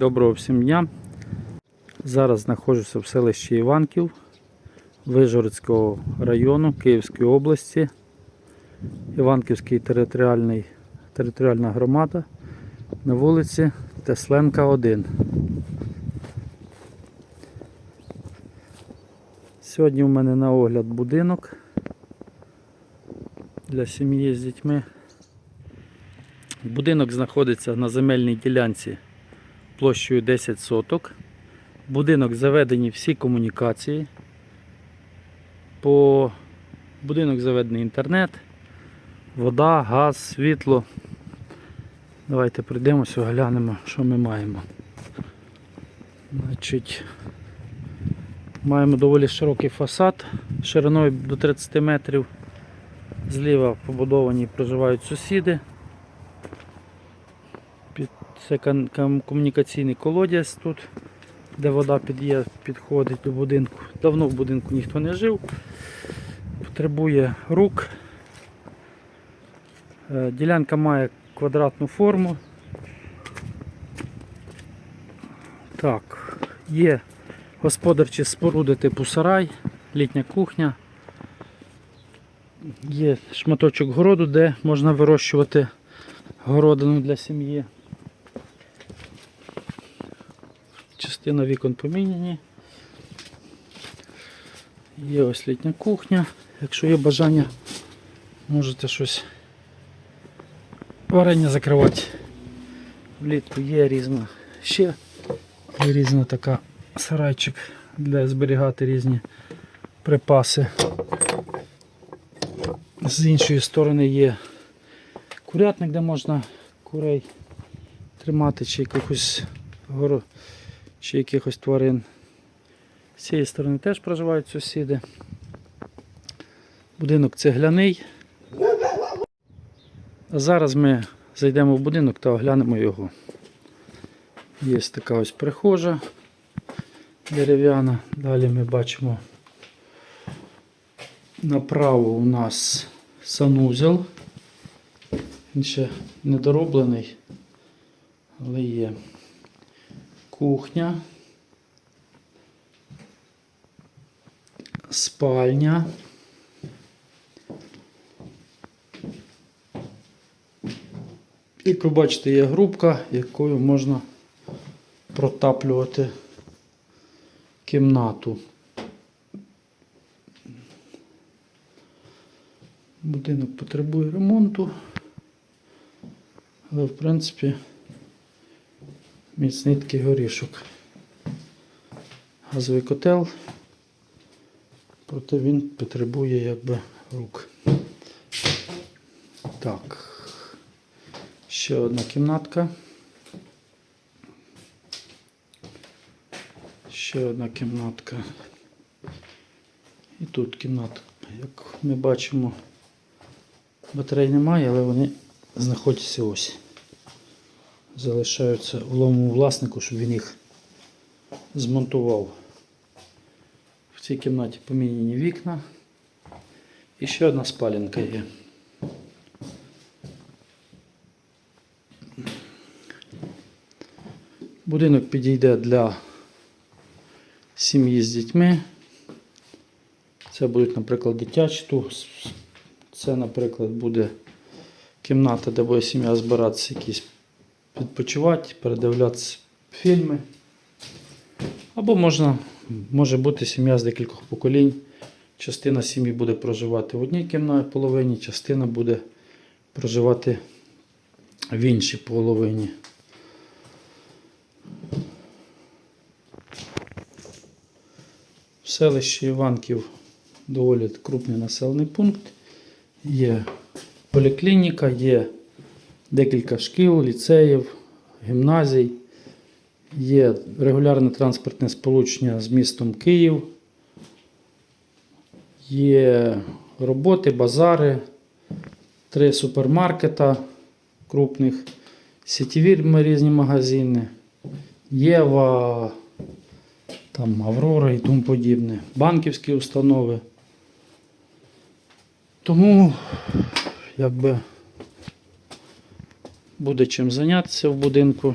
Доброго всім дня. Зараз знаходжуся в селищі Іванків Вижгородського району Київської області. Іванківський територіальний, територіальна громада на вулиці Тесленка 1. Сьогодні у мене на огляд будинок для сім'ї з дітьми. Будинок знаходиться на земельній ділянці площею 10 соток. В Будинок заведені всі комунікації. По будинок заведений інтернет, вода, газ, світло. Давайте прийдемося, глянемо, що ми маємо. Значить, маємо доволі широкий фасад шириною до 30 метрів. Зліва побудовані проживають сусіди. Це комунікаційний колодязь тут, де вода підходить до будинку. Давно в будинку ніхто не жив. Потребує рук. Е, Ділянка має квадратну форму. Так, є господарчі споруди типу сарай, літня кухня. Є шматочок городу, де можна вирощувати городину для сім'ї. Частина вікон поміняні. Є ось літня кухня. Якщо є бажання, можете щось варення закривати. Влітку є різна ще є різна така сарайчик для зберігати різні припаси. З іншої сторони є курятник, де можна курей тримати чи якихось горо... чи якихось тварин. З цієї сторони теж проживають сусіди. Будинок цегляний. А зараз ми зайдемо в будинок та оглянемо його. Є така ось прихожа дерев'яна. Далі ми бачимо направо у нас санузел. Він ще недороблений, але є кухня, спальня. Як ви бачите, є грубка, якою можна протаплювати кімнату. Будинок потребує ремонту, але в принципі міцний такий горішок. Газовий котел, проте він потребує якби рук. Так. Ще одна кімнатка. Ще одна кімнатка. І тут кімнатка. Як ми бачимо, батарей немає, але вони знаходяться ось. Залишаються уловому власнику, щоб він їх змонтував. В цій кімнаті поміняні вікна. І ще одна спалінка є. Будинок підійде для сім'ї з дітьми. Це будуть, наприклад, дитячі. Ту- Це, наприклад, буде кімната, де буде сім'я збиратися якісь відпочивати, передивлятися фільми. Або можна, може бути сім'я з декількох поколінь. Частина сім'ї буде проживати в одній кімнаті половині, частина буде проживати в іншій половині. В селищі Іванків доволі крупний населений пункт. Є поліклініка, є декілька шкіл, ліцеїв, гімназій, є регулярне транспортне сполучення з містом Київ, є роботи, базари, три супермаркета крупних, сітєві різні магазини, Єва, там Аврора і тому подібне, банківські установи. Тому якби буде чим зайнятися в будинку.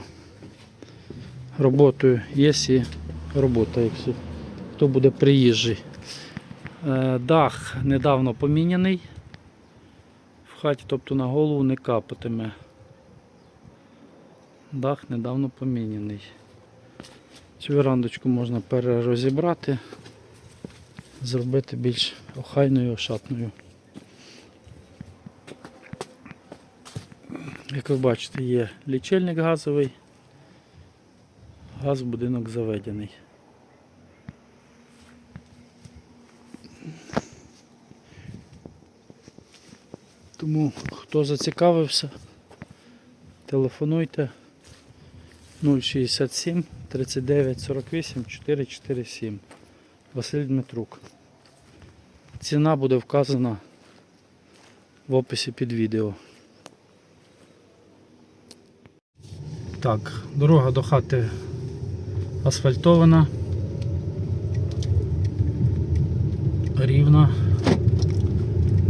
роботою. Є і робота, якщо хто буде приїжджий. Е, Дах недавно поміняний в хаті, тобто на голову не капатиме. Дах недавно поміняний. Цю верандочку можна перерозібрати, зробити більш охайною, ошатною. Як ви бачите, є лічильник газовий, газ в будинок заведений. Тому хто зацікавився, телефонуйте 067 39 48 447 Василь Дмитрук. Ціна буде вказана в описі під відео. Так, дорога до хати асфальтована. Рівна,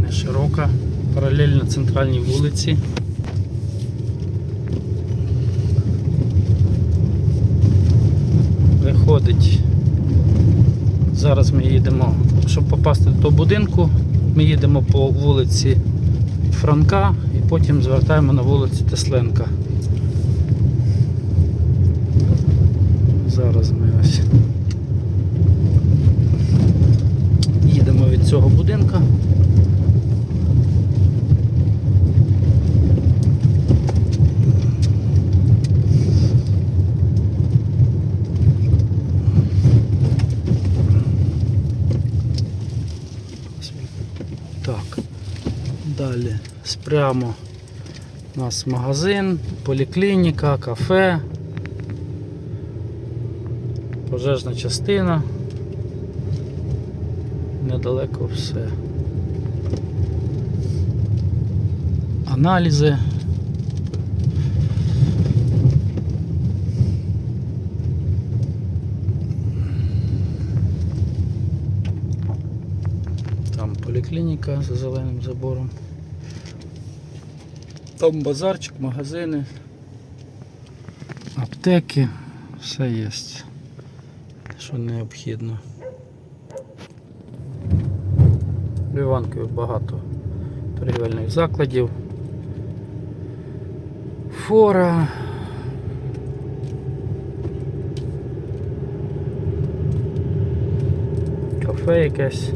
не широка, паралельно центральній вулиці. Виходить. Зараз ми їдемо, щоб попасти до будинку, ми їдемо по вулиці Франка і потім звертаємо на вулицю Тесленка. Зараз ми ось їдемо від цього будинка. Так, далі спрямо у нас магазин, поліклініка, кафе пожежна частина. Недалеко все. Аналізи. Там поліклініка за зеленим забором. Там базарчик, магазини, аптеки, все є що необхідно. В Іванкові багато торгівельних закладів. Фора. Кафе якесь.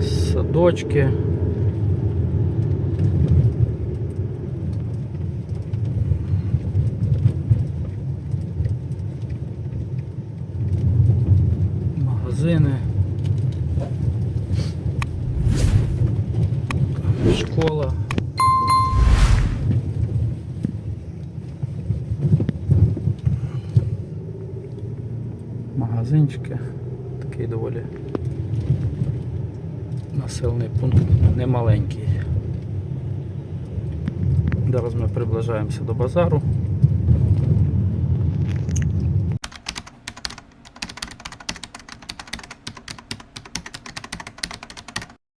Садочки. Магазини, школа. Магазинчики, такий доволі населений пункт немаленький. Зараз ми приближаємося до базару.